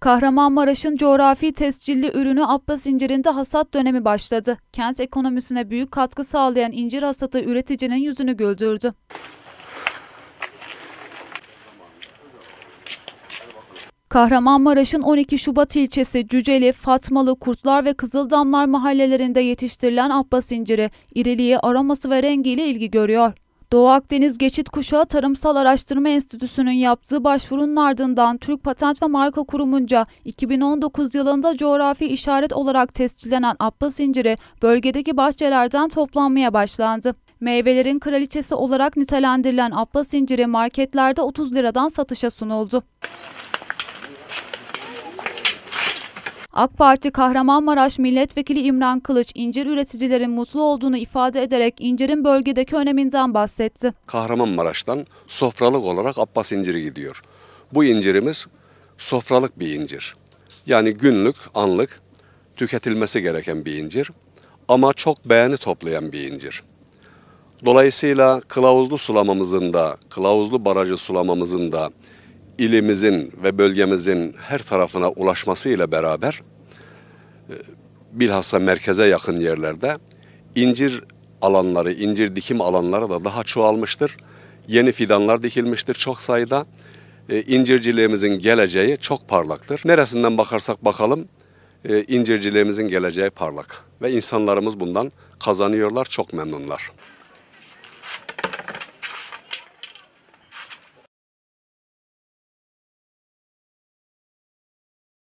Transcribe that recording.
Kahramanmaraş'ın coğrafi tescilli ürünü Abbas incirinde hasat dönemi başladı. Kent ekonomisine büyük katkı sağlayan incir hasatı üreticinin yüzünü güldürdü. Kahramanmaraş'ın 12 Şubat ilçesi Cüceli, Fatmalı, Kurtlar ve Kızıldamlar mahallelerinde yetiştirilen Abbas inciri, iriliği, aroması ve rengiyle ilgi görüyor. Doğu Akdeniz Geçit Kuşağı Tarımsal Araştırma Enstitüsü'nün yaptığı başvurunun ardından Türk Patent ve Marka Kurumu'nca 2019 yılında coğrafi işaret olarak tescillenen Abbas inciri bölgedeki bahçelerden toplanmaya başlandı. Meyvelerin kraliçesi olarak nitelendirilen Abbas inciri marketlerde 30 liradan satışa sunuldu. AK Parti Kahramanmaraş Milletvekili İmran Kılıç, incir üreticilerin mutlu olduğunu ifade ederek incirin bölgedeki öneminden bahsetti. Kahramanmaraş'tan sofralık olarak Abbas inciri gidiyor. Bu incirimiz sofralık bir incir. Yani günlük, anlık tüketilmesi gereken bir incir. Ama çok beğeni toplayan bir incir. Dolayısıyla kılavuzlu sulamamızın da, kılavuzlu barajı sulamamızın da ilimizin ve bölgemizin her tarafına ulaşması ile beraber bilhassa merkeze yakın yerlerde incir alanları, incir dikim alanları da daha çoğalmıştır. Yeni fidanlar dikilmiştir çok sayıda. E, incirciliğimizin geleceği çok parlaktır. Neresinden bakarsak bakalım e, incirciliğimizin geleceği parlak ve insanlarımız bundan kazanıyorlar, çok memnunlar.